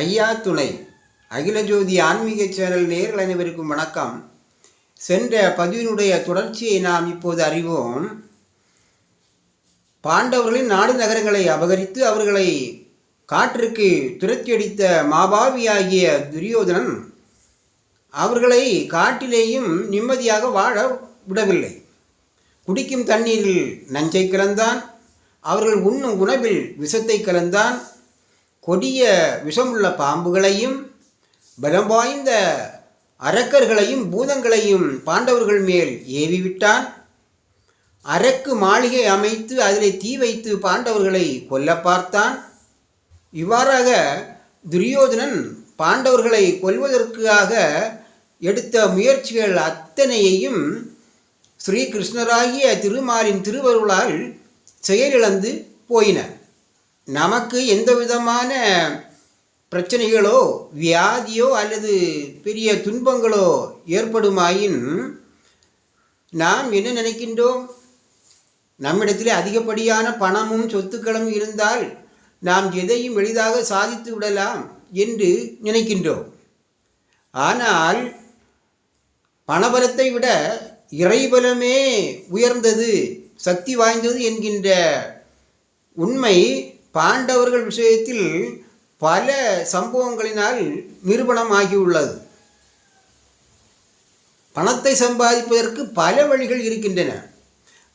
ஐயா துணை அகில ஜோதி ஆன்மீக சேனல் நேர்கள் அனைவருக்கும் வணக்கம். சென்ற பதிவினுடைய தொடர்ச்சியை நாம் இப்போது அறிவோம். பாண்டவர்களின் நாடு நகரங்களை அபகரித்து அவர்களை காற்றிற்கு துரத்தியடித்த மாபாவியாகிய துரியோதனன் அவர்களை காட்டிலேயும் நிம்மதியாக வாழ விடவில்லை. குடிக்கும் தண்ணீரில் நஞ்சை கலந்தான். அவர்கள் உண்ணும் உணவில் விஷத்தை கலந்தான். கொடிய விஷமுள்ள பாம்புகளையும் பலம் வாய்ந்த அரக்கர்களையும் பூதங்களையும் பாண்டவர்கள் மேல் ஏவி விட்டான் அரக்கு மாளிகை அமைத்து அதிலே தீ வைத்து பாண்டவர்களை கொல்ல பார்த்தான். இவ்வாறாக துரியோதனன் பாண்டவர்களை கொல்வதற்காக எடுத்த முயற்சிகள் அத்தனையையும் ஸ்ரீகிருஷ்ணராகிய திருமாலின் திருவருளால் செயலிழந்து போயின. நமக்கு எந்த விதமான பிரச்சனைகளோ வியாதியோ அல்லது பெரிய துன்பங்களோ ஏற்படுமாயின் நாம் என்ன நினைக்கின்றோம்? நம்மிடத்தில் அதிகப்படியான பணமும் சொத்துக்களும் இருந்தால் நாம் எதையும் எளிதாக சாதித்து விடலாம் என்று நினைக்கின்றோம். ஆனால் பணபலத்தை விட இறைபலமே உயர்ந்தது சக்தி வாய்ந்தது என்கின்ற உண்மை பாண்டவர்கள் விஷயத்தில் பல சம்பவங்களினால் நிரூபணமாகியுள்ளது பணத்தை சம்பாதிப்பதற்கு பல வழிகள் இருக்கின்றன.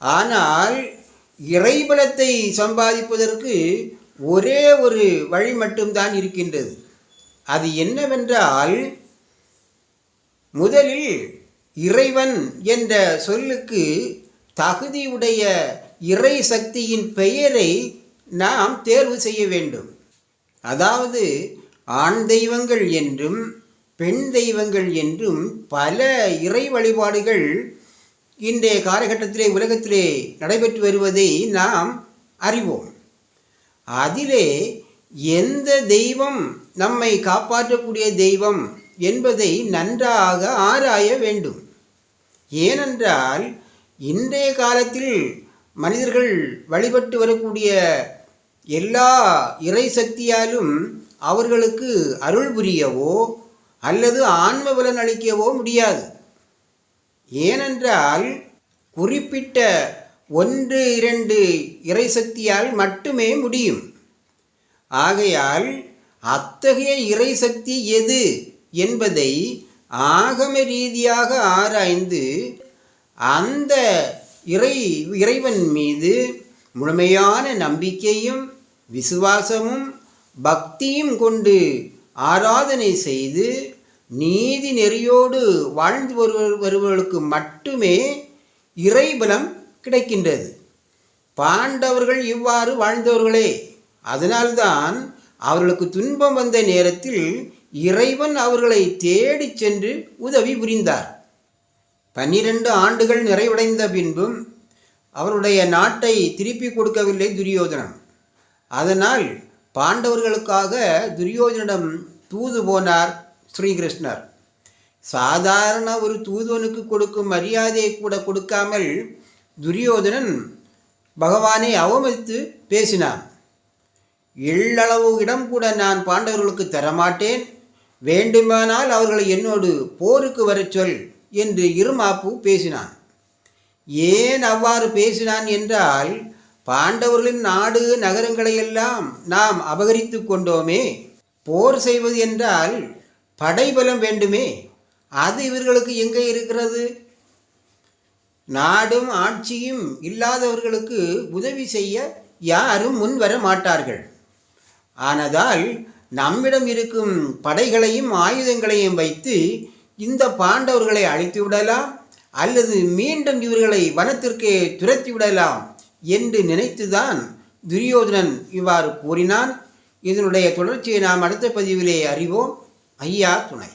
ஆனால் இறைபலத்தை சம்பாதிப்பதற்கு ஒரே ஒரு வழி மட்டும்தான் இருக்கின்றது. அது என்னவென்றால் முதலில் இறைவன் என்ற சொல்லுக்கு தகுதியுடைய இறை சக்தியின் பெயரை நாம் தேர்வு செய்ய வேண்டும். அதாவது ஆண் தெய்வங்கள் என்றும் பெண் தெய்வங்கள் என்றும் பல இறை வழிபாடுகள் இன்றைய காலகட்டத்திலே உலகத்திலே நடைபெற்று வருவதை நாம் அறிவோம். அதிலே எந்த தெய்வம் நம்மை காப்பாற்றக்கூடிய தெய்வம் என்பதை நன்றாக ஆராய வேண்டும். ஏனென்றால் இன்றைய காலத்தில் மனிதர்கள் வழிபட்டு வரக்கூடிய எல்லா இறை சக்தியாலும் அவர்களுக்கு அருள் புரியவோ அல்லது ஆன்ம பலன் அளிக்கவோ முடியாது. ஏனென்றால் குறிப்பிட்ட ஒன்று இரண்டு இறை சக்தியால் மட்டுமே முடியும். ஆகையால் அத்தகைய இறை சக்தி எது என்பதை ஆகம ரீதியாக ஆராய்ந்து அந்த இறை இறைவன் மீது முழுமையான நம்பிக்கையும் விசுவாசமும் பக்தியும் கொண்டு ஆராதனை செய்து நீதி நெறியோடு வாழ்ந்து வருவர் வருபவர்களுக்கு மட்டுமே இறைபலம் கிடைக்கின்றது. பாண்டவர்கள் இவ்வாறு வாழ்ந்தவர்களே. அதனால்தான் அவர்களுக்கு துன்பம் வந்த நேரத்தில் இறைவன் அவர்களை தேடிச் சென்று உதவி புரிந்தார். பன்னிரண்டு ஆண்டுகள் நிறைவடைந்த பின்பும் அவருடைய நாட்டை திருப்பி கொடுக்கவில்லை துரியோதனன் அதனால் பாண்டவர்களுக்காக துரியோதனிடம் தூது போனார் ஸ்ரீகிருஷ்ணர். சாதாரண ஒரு தூதுவனுக்கு கொடுக்கும் மரியாதையை கூட கொடுக்காமல் துரியோதனன் பகவானை அவமதித்து பேசினான். எள்ளளவு இடம் கூட நான் பாண்டவர்களுக்கு தரமாட்டேன். வேண்டுமானால் அவர்களை என்னோடு போருக்கு வரச் சொல் என்று இருமாப்பு பேசினான். ஏன் அவ்வாறு பேசினான் என்றால் பாண்டவர்களின் நாடு நகரங்களையெல்லாம் நாம் அபகரித்து கொண்டோமே. போர் செய்வது என்றால் படைபலம் வேண்டுமே. அது இவர்களுக்கு எங்கே இருக்கிறது? நாடும் ஆட்சியும் இல்லாதவர்களுக்கு உதவி செய்ய யாரும் முன் வர மாட்டார்கள். ஆனதால் நம்மிடம் இருக்கும் படைகளையும் ஆயுதங்களையும் வைத்து இந்த பாண்டவர்களை அழித்து விடலாம் அல்லது மீண்டும் இவர்களை வனத்திற்கே துரத்தி விடலாம் என்று நினைத்துதான் துரியோதனன் இவ்வாறு கூறினான். இதனுடைய தொடர்ச்சியை நாம் அடுத்த பதிவிலே அறிவோம். ஐயா துணை.